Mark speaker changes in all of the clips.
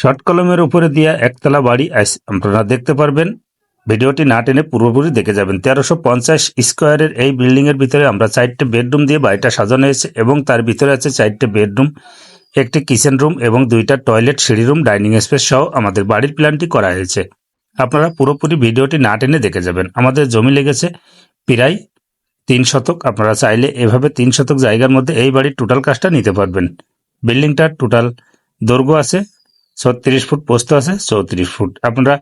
Speaker 1: Short কলমের উপরে দিয়া একতলা বাড়ি আপনারা দেখতে পারবেন। ভিডিওটি না টেনে পুরোপুরি দেখে যাবেন। তেরোশো পঞ্চাশ স্কোয়ারের এই বিল্ডিং এর ভিতরে আমরা চারটে বেডরুম দিয়ে বাড়িটা সাজানো হয়েছে এবং তার ভিতরে আছে চারটে বেডরুম একটি কিচেন রুম এবং দুইটা টয়লেট সিঁড়ি রুম ডাইনিং স্পেস সহ আমাদের বাড়ির প্ল্যানটি করা হয়েছে। আপনারা পুরোপুরি ভিডিওটি না টেনে দেখে যাবেন। আমাদের জমি লেগেছে প্রায় তিন শতক। আপনারা চাইলে এভাবে তিন শতক জায়গার মধ্যে এই বাড়ির টোটাল কাজটা নিতে পারবেন। বিল্ডিংটার টোটাল দৈর্ঘ্য আছে ছত্রিশ ফুট পোস্ত আছে, চৌত্রিশ ফুট। আপনারা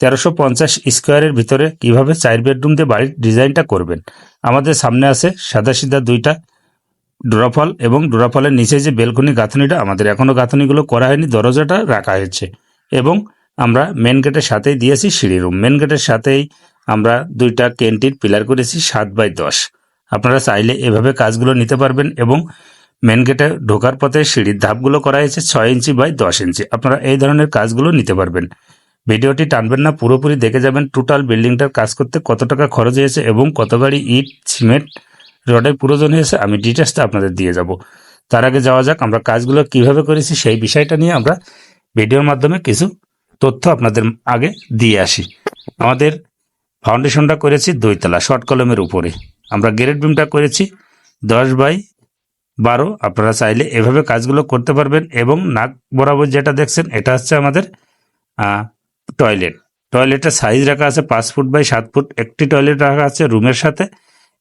Speaker 1: তেরোশো পঞ্চাশ স্কোয়ারের ভিতরে কীভাবে চার বেডরুম দিয়ে বাড়ির ডিজাইনটা করবেন? আমাদের সামনে আছে সাদা সিধা দুইটা ডোরাফল এবং ডোরাফলের নিচে যে বেলকনি গাঁথনিটা, আমাদের এখনও গাঁথনিগুলো করা হয়নি, দরজাটা রাখা হয়েছে। এবং আমরা মেন গেটের সাথেই দিয়েছি সিঁড়ি রুম মেন গেটের সাথেই আমরা দুইটা ক্যান্টিন পিলার করেছি, সাত বাই দশ। আপনারা চাইলে এভাবে কাজগুলো নিতে পারবেন এবং মেন গেটে ঢোকার পথে সিঁড়ির ধাপগুলো করা হয়েছে ছয় ইঞ্চি বাই দশ ইঞ্চি। আপনারা এই ধরনের কাজগুলো নিতে পারবেন। ভিডিওটি টানবেন না, পুরোপুরি দেখে যাবেন টোটাল বিল্ডিংটার কাজ করতে কত টাকা খরচ হয়েছে এবং কত গাড়ি ইট, সিমেন্ট, রডের প্রয়োজন হয়েছে। আমি ডিটেলসটা আপনাদের দিয়ে যাব। তার আগে যাওয়া যাক, আমরা কাজগুলো কীভাবে করেছি সেই বিষয়টা নিয়ে আমরা ভিডিওর মাধ্যমে কিছু তথ্য আপনাদের আগে দিয়ে আসি। আমাদের ফাউন্ডেশনটা করেছি দুইতলা শর্ট কলমের উপরে। আমরা গ্রেড বিমটা করেছি দশ বাই বারো, আপনারা চাইলে এভাবে কাজগুলো করতে পারবেন এবং নাক বরাবর যেটা দেখছেন, এটা হচ্ছে আমাদের টয়লেট। টয়লেটের সাইজ রাখা আছে পাঁচ ফুট বাই সাত ফুট। একটি টয়লেট রাখা আছে রুমের সাথে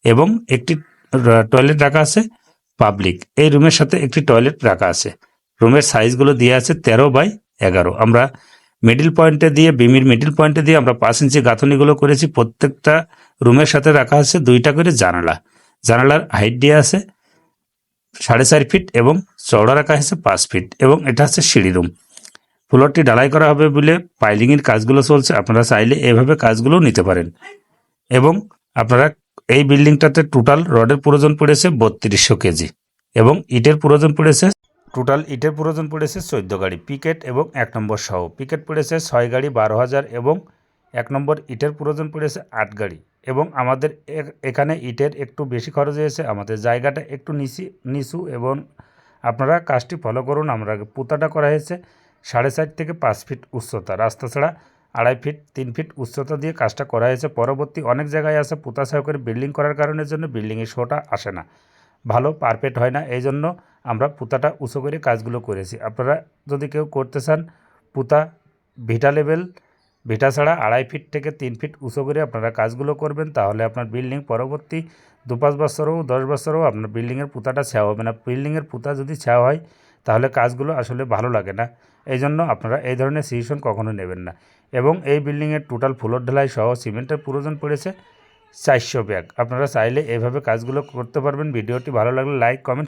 Speaker 1: এবং একটি টয়লেট রাখা আছে পাবলিক। এই রুমের সাথে একটি টয়লেট রাখা আছে। রুমের সাইজগুলো দিয়ে আছে তেরো বাই এগারো। আমরা মিডিল পয়েন্টে দিয়ে, বিমির মিডিল পয়েন্টে দিয়ে আমরা পাঁচ ইঞ্চি গাঁথনিগুলো করেছি। প্রত্যেকটা রুমের সাথে রাখা আছে দুইটা করে জানালা। জানালার হাইট দিয়ে আছে সাড়ে চার ফিট এবং চওড়া রাখা হয়েছে পাঁচ ফিট এবং এটা হচ্ছে সিঁড়ি রুম। ফ্লোরটি ঢালাই করা হবে বলে পাইলিংয়ের কাজগুলো চলছে, আপনারা চাইলে এভাবে কাজগুলো নিতে পারেন। এবং আপনারা এই বিল্ডিংটাতে টোটাল রডের প্রয়োজন পড়েছে বত্রিশশো কেজি এবং ইটের প্রয়োজন পড়েছে, টোটাল ইটের প্রয়োজন পড়েছে চোদ্দ গাড়ি, পিকেট এবং এক নম্বর সহ। পিকেট পড়েছে ছয় গাড়ি, বারো হাজার এবং এক নম্বর ইটের প্রয়োজন পড়েছে আট গাড়ি এবং আমাদের এখানে ইটের একটু বেশি খরচ হয়েছে, আমাদের জায়গাটা একটু নিচি নিচু এবং আপনারা কাজটি ফলো করুন। আমরা পুতাটা করা হয়েছে সাড়ে চার থেকে পাঁচ ফিট উচ্চতা, রাস্তা ছাড়া আড়াই ফিট, তিন ফিট উচ্চতা দিয়ে কাজটা করা হয়েছে। পরবর্তী অনেক জায়গায় আছে পুতা করে বিল্ডিং করার কারণের জন্য বিল্ডিংয়ের শোটা আসে না, ভালো পারফেক্ট হয় না এই জন্য আমরা পুতাটা উঁচু করে কাজগুলো করেছি। আপনারা যদি কেউ করতে চান পুতা ভিটা লেভেল ভিটা ছাড়া আড়াই ফিট থেকে তিন ফিট উঁচু করে আপনারা কাজগুলো করবেন, তাহলে আপনার বিল্ডিং পরবর্তী দু পাঁচ বছরও, দশ বছরও আপনার বিল্ডিংয়ের পুতাটা ছায়া হবে না। বিল্ডিংয়ের পুতা যদি ছায়া হয়, তাহলে কাজগুলো আসলে ভালো লাগে না। এই জন্য আপনারা এই ধরনের সিচুয়েশন কখনো নেবেন না। এবং এই বিল্ডিংয়ের টোটাল ফ্লোর ঢালাই সহ সিমেন্টের প্রয়োজন পড়েছে চারশো ব্যাগ। আপনারা চাইলে এভাবে কাজগুলো করতে পারবেন। ভিডিওটি ভালো লাগলে লাইক কমেন্ট